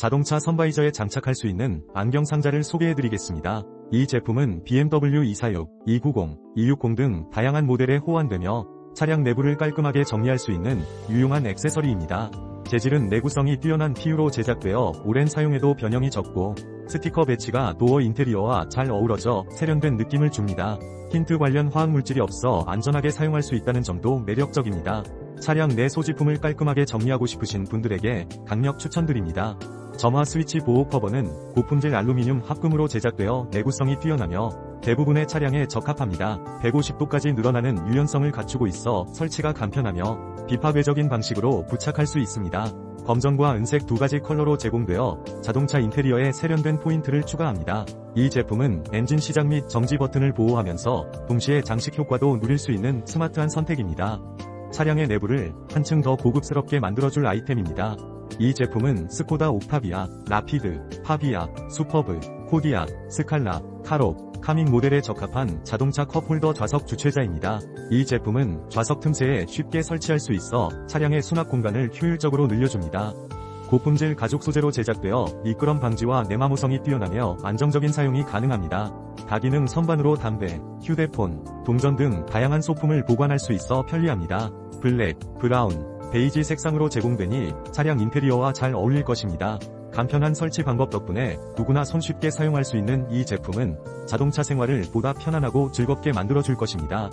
자동차 선바이저에 장착할 수 있는 안경 상자를 소개해드리겠습니다. 이 제품은 BMW 246, 290, 260 등 다양한 모델에 호환되며 차량 내부를 깔끔하게 정리할 수 있는 유용한 액세서리입니다. 재질은 내구성이 뛰어난 PU로 제작되어 오랜 사용에도 변형이 적고 스티커 배치가 도어 인테리어와 잘 어우러져 세련된 느낌을 줍니다. 힌트 관련 화학물질이 없어 안전하게 사용할 수 있다는 점도 매력적입니다. 차량 내 소지품을 깔끔하게 정리하고 싶으신 분들에게 강력 추천드립니다. 점화 스위치 보호 커버는 고품질 알루미늄 합금으로 제작되어 내구성이 뛰어나며 대부분의 차량에 적합합니다. 150도까지 늘어나는 유연성을 갖추고 있어 설치가 간편하며 비파괴적인 방식으로 부착할 수 있습니다. 검정과 은색 두 가지 컬러로 제공되어 자동차 인테리어에 세련된 포인트를 추가합니다. 이 제품은 엔진 시작 및 정지 버튼을 보호하면서 동시에 장식 효과도 누릴 수 있는 스마트한 선택입니다. 차량의 내부를 한층 더 고급스럽게 만들어줄 아이템입니다. 이 제품은 스코다 옥타비아, 라피드, 파비아, 슈퍼브, 코디아, 스칼라, 카로, 카밍 모델에 적합한 자동차 컵홀더 좌석 주최자입니다. 이 제품은 좌석 틈새에 쉽게 설치할 수 있어 차량의 수납 공간을 효율적으로 늘려줍니다. 고품질 가죽 소재로 제작되어 미끄럼 방지와 내마모성이 뛰어나며 안정적인 사용이 가능합니다. 다기능 선반으로 담배, 휴대폰, 동전 등 다양한 소품을 보관할 수 있어 편리합니다. 블랙, 브라운, 베이지 색상으로 제공되니 차량 인테리어와 잘 어울릴 것입니다. 간편한 설치 방법 덕분에 누구나 손쉽게 사용할 수 있는 이 제품은 자동차 생활을 보다 편안하고 즐겁게 만들어줄 것입니다.